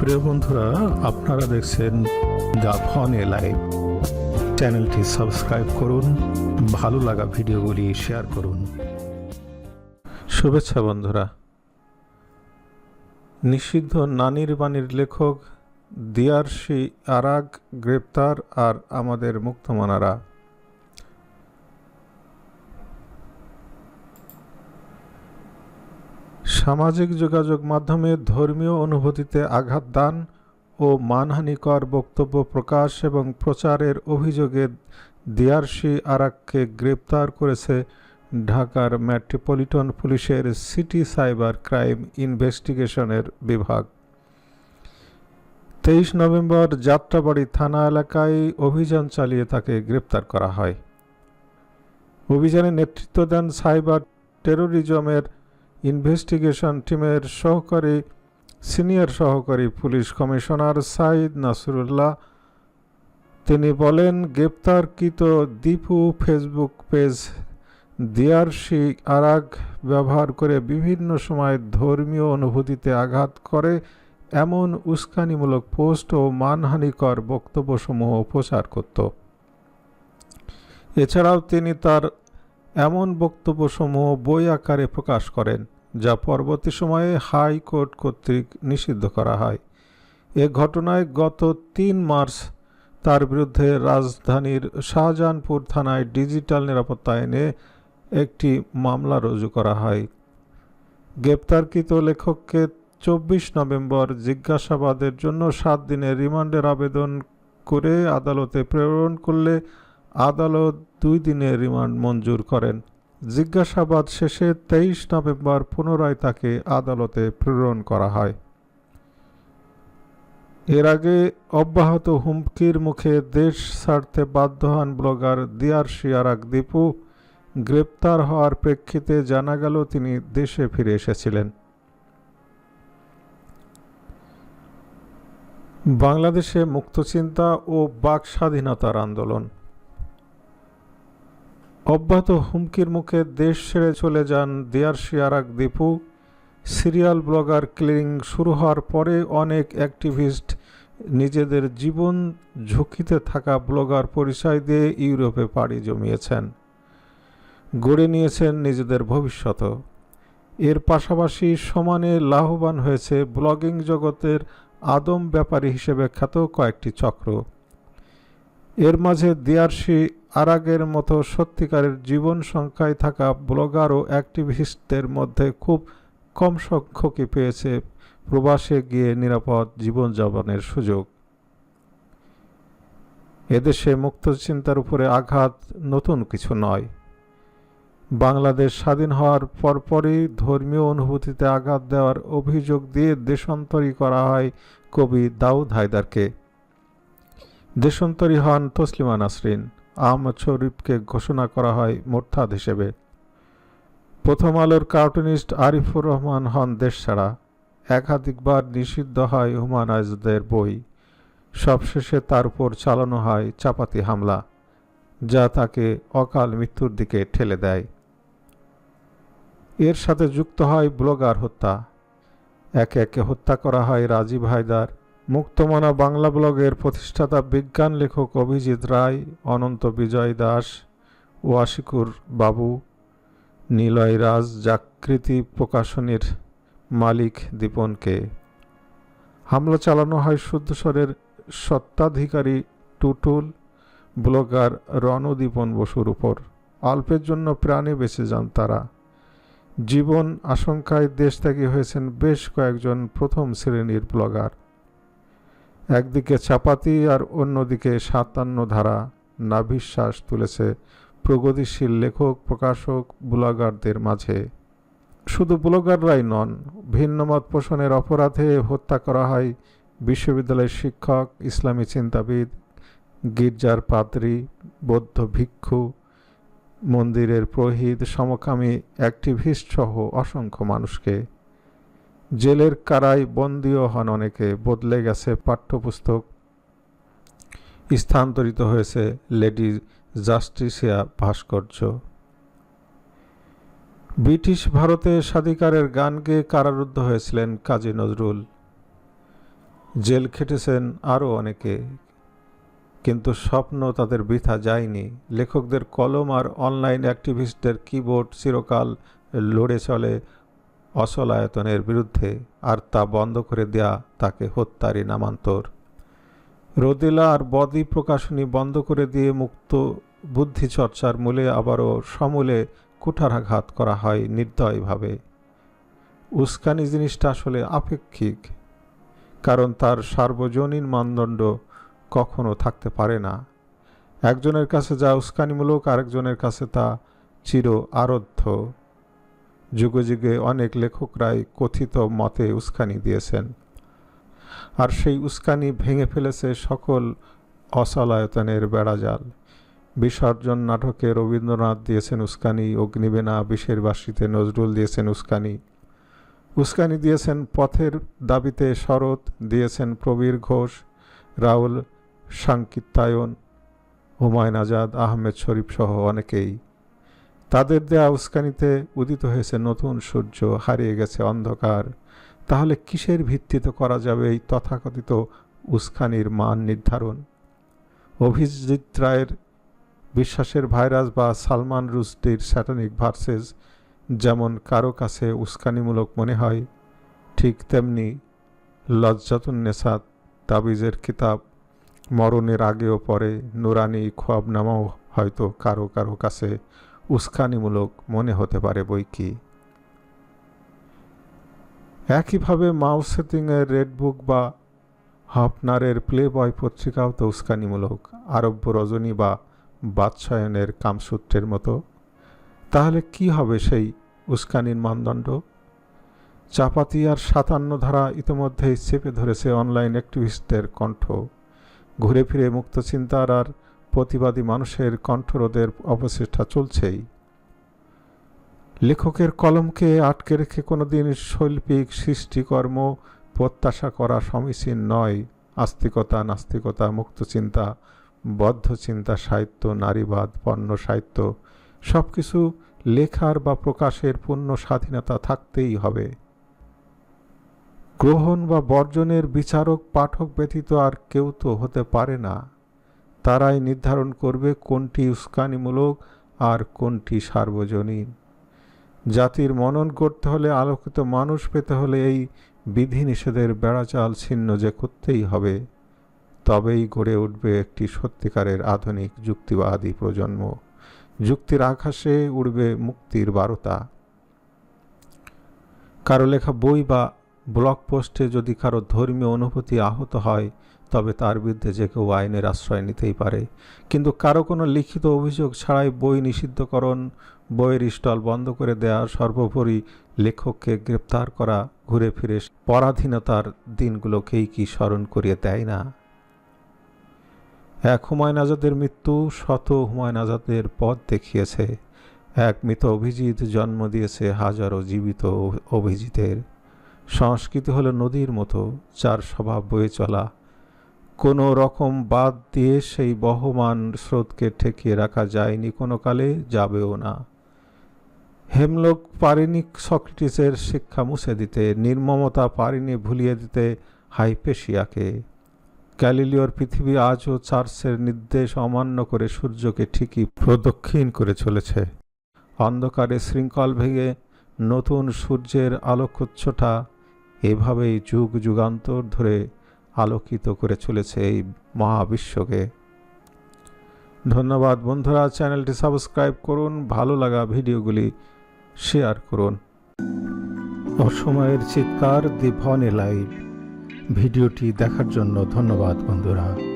প্রিয় বন্ধুরা, আপনারা দেখছেন দ্য ফন এ লাইভ চ্যানেলটি সাবস্ক্রাইব করুন, ভালো লাগা ভিডিওগুলি শেয়ার করুন। শুভেচ্ছা বন্ধুরা। নিষিদ্ধ নানির বাণীর লেখক দিয়ারশি আরাগ গ্রেপ্তার আর আমাদের মুক্তমনারা। সামাজিক যোগাযোগ মাধ্যমে ধর্মীয় অনুভূতিতে আঘাত দান ও মানহানিকর বক্তব্য প্রকাশ এবং প্রচারের অভিযোগে দিয়ারশি আরাককে গ্রেপ্তার করেছে ঢাকার মেট্রোপলিটন পুলিশের সিটি সাইবার ক্রাইম ইনভেস্টিগেশনের বিভাগ। তেইশ নভেম্বর যাত্রাবাড়ি থানা এলাকায় অভিযান চালিয়ে তাকে গ্রেপ্তার করা হয়। অভিযানে নেতৃত্ব দেন সাইবার টেরোরিজমের ইনভেস্টিগেশন টিমের সহকারী, সিনিয়র সহকারী পুলিশ কমিশনার সাইদ নাসরুল্লাহ। তিনি বলেন, গ্রেপ্তারকৃত দীপু ফেসবুক পেজ দিয়ারশি আরাগ ব্যবহার করে বিভিন্ন সময় ধর্মীয় অনুভূতিতে আঘাত করে এমন উস্কানিমূলক পোস্ট ও মানহানিকর বক্তব্যসমূহ প্রচার করত। এছাড়াও তিনি তার এমন বক্তব্যসমূহ বই আকারে প্রকাশ করেন, যা পরবর্তী সময়ে হাইকোর্ট কর্তৃক নিষিদ্ধ করা হয়। এ ঘটনায় গত তিন মার্চ তার বিরুদ্ধে রাজধানীর শাহজাহানপুর থানায় ডিজিটাল নিরাপত্তা আইনে একটি মামলা রুজু করা হয়। গ্রেপ্তারকৃত লেখককে চব্বিশ নভেম্বর জিজ্ঞাসাবাদের জন্য সাত দিনের রিমান্ডের আবেদন করে আদালতে প্রেরণ করলে আদালত দুই দিনের রিমান্ড মঞ্জুর করেন। জিজ্ঞাসাবাদ শেষে তেইশ নভেম্বর পুনরায় তাকে আদালতে প্রেরণ করা হয়। এর আগে অব্যাহত হুমকির মুখে দেশ ছাড়তে বাধ্য হন ব্লগার দিয়ার শিয়ারাক দীপু। গ্রেপ্তার হওয়ার প্রেক্ষিতে জানা গেল, তিনি দেশে ফিরে এসেছিলেন। বাংলাদেশে মুক্তচিন্তা ও বাক স্বাধীনতার আন্দোলন। অব্যাহত হুমকির মুখে দেশ ছেড়ে চলে যান দিয়ার শিয়ারাক দীপু। সিরিয়াল ব্লগার ক্লিং শুরু হওয়ার পরে অনেক অ্যাক্টিভিস্ট নিজেদের জীবন ঝুঁকিতে থাকা ব্লগার পরিচয় দিয়ে ইউরোপে পাড়ি জমিয়েছেন। গড়ে নিয়েছেন নিজেদের ভবিষ্যৎ। এর পাশাপাশি সমানে লাভবান হয়েছে ব্লগিং জগতের আদম ব্যাপারী হিসেবে খ্যাত কয়েকটি চক্র। এর মাঝে দিয়ারশি আরাগের মতো সত্যিকারের জীবন সংখ্যায় থাকা ব্লগার ও অ্যাক্টিভিস্টদের মধ্যে খুব কম সংখ্যকই পেয়েছে প্রবাসে গিয়ে নিরাপদ জীবনযাপনের সুযোগ। এদেশে মুক্ত চিন্তার উপরে আঘাত নতুন কিছু নয়। বাংলাদেশ স্বাধীন হওয়ার পরপরই ধর্মীয় অনুভূতিতে আঘাত দেওয়ার অভিযোগ দিয়ে দেশান্তরী করা হয় কবি দাউদ হায়দারকে। দেশান্তরী হন তসলিমা নাসরিন। আহমদ শরীফকে ঘোষণা করা হয় মোরতাদ হিসেবে। প্রথম আলোর কার্টুনিস্ট আরিফুর রহমান হন দেশ ছাড়া একাধিকবার নিষিদ্ধ হয় হুমায়ুন আজাদের বই। সবশেষে তার উপর চালানো হয় চাপাতি হামলা, যা তাকে অকাল মৃত্যুর দিকে ঠেলে দেয়। এর সাথে যুক্ত হয় ব্লগার হত্যা। একে একে হত্যা করা হয় রাজীব হায়দার মুক্তমনা বাংলা ব্লগের প্রতিষ্ঠাতা বিজ্ঞান লেখক অভিজিৎ রায়, অনন্ত বিজয় দাস, ওয়াশিকুর বাবু, নিলয় রাজ, জাকৃতি প্রকাশনীর মালিক দীপনকে হামলা চালানো হয় শুদ্ধস্বরের সত্ত্বাধিকারী টুটুল, ব্লগার রণদীপন বসুর উপর। অল্পের জন্য প্রাণে বেঁচে যান তারা। জীবন আশঙ্কায় দেশত্যাগী হয়েছেন বেশ কয়েকজন প্রথম শ্রেণির ব্লগার। একদিকে চাপাতি আর অন্যদিকে সাতান্ন ধারা নাভিশ্বাস তুলেছে প্রগতিশীল লেখক, প্রকাশক, ব্লগারদের মাঝে। শুধু ব্লগাররাই নন ভিন্নমত পোষণের অপরাধে হত্যা করা হয় বিশ্ববিদ্যালয়ের শিক্ষক, ইসলামী চিন্তাবিদ, গির্জার পাদ্রী, বৌদ্ধ ভিক্ষু, মন্দিরের প্রহিত, সমকামী, অ্যাক্টিভিস্ট সহ অসংখ্য মানুষকে। জেলের কারায় বন্দীও হন অনেকে, বদলে গেছে পাঠ্যপুস্তক। স্থানান্তরিত হয়েছে লেডি জাস্টিসিয়া ভাস্কর্য। ব্রিটিশ ভারতে স্বাধিকারের গান গেয়ে কারারুদ্ধ হয়েছিলেন কাজী নজরুল। জেল খেটেছেন আরও অনেকে, কিন্তু স্বপ্ন তাদের বৃথা যায়নি। লেখকদের কলম আর অনলাইন অ্যাক্টিভিস্টদের কিবোর্ড চিরকাল লড়ে চলে অচলায়তনের বিরুদ্ধে আর তা বন্ধ করে দেয়া তাকে হত্যারই নামান্তর। রোদেলা আর বদি প্রকাশনী বন্ধ করে দিয়ে মুক্ত বুদ্ধি চর্চার মূলে আবারও সমূলে কুঠারাঘাত করা হয় নির্দয়ভাবে। উস্কানি জিনিসটা আসলে আপেক্ষিক, কারণ তার সার্বজনীন মানদণ্ড কখনো থাকতে পারে না। একজনের কাছে যা উস্কানিমূলক, আরেকজনের কাছে তা চির আরাধ্য। যুগে যুগে অনেক লেখকরাই কথিত মতে উস্কানি দিয়েছেন। আর সেই উস্কানি ভেঙে ফেলেছে সকল অসলায়তনের বেড়াজাল। বিসর্জন নাটকে রবীন্দ্রনাথ দিয়েছেন উস্কানি, অগ্নিবেনা, বিষের বাসিতে নজরুল দিয়েছেন উস্কানি। উস্কানি দিয়েছেন পথের দাবিতে শরৎ, দিয়েছেন প্রবীর ঘোষ, রাহুল সাংকিত্তায়ন হুমায়ুন আজাদ, আহমেদ শরীফ সহ অনেকেই। তাদের দেয়া উস্কানিতে উদিত হয়েছে নতুন সূর্য, হারিয়ে গেছে অন্ধকার, তাহলে কিসের ভিত্তিতে করা যাবে এই তথাকথিত উস্কানির মান নির্ধারণ? অভিজিৎ রায়ের বিশ্বাসের ভাইরাস বা সালমান রুশডির স্যাটানিক ভার্সেস যেমন কারও কাছে উস্কানিমূলক মনে হয়, ঠিক তেমনি লজ্জাতুন নেসাদ তাবিজের কিতাব মরণের আগেও পরে নুরানি খোয়াবনামাও হয়তো কারও কারও কাছে উস্কানিমূলক মনে হতে পারে বই কি? একইভাবে মাও সেতিংয়ের রেড বুক বা হাফনারের প্লে বয় পত্রিকাও তো উস্কানিমূলক। আরব্য রজনী বা বাদশায়নের কামসূত্রের মতো। তাহলে কি হবে সেই উস্কানির মানদণ্ড? চাপাতি আর সাতান্ন ধারা ইতিমধ্যেই চেপে ধরেছে অনলাইন অ্যাক্টিভিস্টদের কণ্ঠ। ঘুরে ফিরে মুক্ত চিন্তার আর প্রতিবাদী মানুষের কণ্ঠরোধের অবচেষ্টা চলছেই। লেখকের কলমকে আটকে রেখে কোনোদিন শৈল্পিক সৃষ্টিকর্ম প্রত্যাশা করা সমীচীন নয়। আস্তিকতা, নাস্তিকতা, মুক্ত চিন্তা, বদ্ধ চিন্তা, সাহিত্য, নারীবাদ, পণ্য, সাহিত্য সব কিছু লেখার বা প্রকাশের পূর্ণ স্বাধীনতা থাকতেই হবে। গ্রহণ বা বর্জনের বিচারক, পাঠক ব্যতীত আর কেউ তো হতে পারে না। তারাই নির্ধারণ করবে কোনটি উস্কানিমূলক আর কোনটি সার্বজনীন। জাতির মনন করতে হলে আলোকিত মানুষ পেতে হলে এই বিধিনিষেধের বেড়াচাল ছিন্ন যে করতেই হবে, তবেই গড়ে উঠবে একটি সত্যিকারের আধুনিক যুক্তিবাদী প্রজন্ম। যুক্তির আকাশে উড়বে মুক্তির বারতা। কারও লেখা বই বা ব্লগ পোস্টে যদি কারও ধর্মীয় অনুভূতি আহত হয় তবে তার বিরুদ্ধে যে কেউ আইনের আশ্রয় নিতেই পারে। কিন্তু কারও কোনো লিখিত অভিযোগ ছাড়াই বই নিষিদ্ধকরণ, বইয়ের স্টল বন্ধ করে দেয়া, সর্বোপরি লেখককে গ্রেপ্তার করা, ঘুরে ফিরে পরাধীনতার দিনগুলোকেই কি স্মরণ করিয়ে দেয় না? এক হুমায়ুন আজাদের মৃত্যু শত হুমায়ুন আজাদের পথ দেখিয়েছে। এক মৃত অভিজিৎ জন্ম দিয়েছে হাজারো জীবিত অভিজিতের। সংস্কৃতি হলো নদীর মতো, যার স্বভাব বয়ে চলা। কোনো রকম বাদ দিয়ে সেই বহমান স্রোতকে ঠেকিয়ে রাখা যায়নি কোনো কালে যাবেও না। হেমলোক পারেনি সক্রেটিসের শিক্ষা মুছে দিতে, নির্মমতা পারেনি ভুলিয়ে দিতে হাইপেশিয়াকে। ক্যালিলিওর পৃথিবী আজও চার্চের নির্দেশ অমান্য করে সূর্যকে ঠিকই প্রদক্ষিণ করে চলেছে। অন্ধকারে শৃঙ্খল ভেঙে নতুন সূর্যের আলোকোচ্ছটা এভাবেই যুগ যুগান্তর ধরে আলোকিত করে চলেছে এই মহাবিশ্বকে। ধন্যবাদ বন্ধুরা, চ্যানেলটি সাবস্ক্রাইব করুন, ভালো লাগা ভিডিওগুলি শেয়ার করুন। অসময়ের চিৎকার দি লাইভ ভিডিওটি দেখার জন্য ধন্যবাদ বন্ধুরা।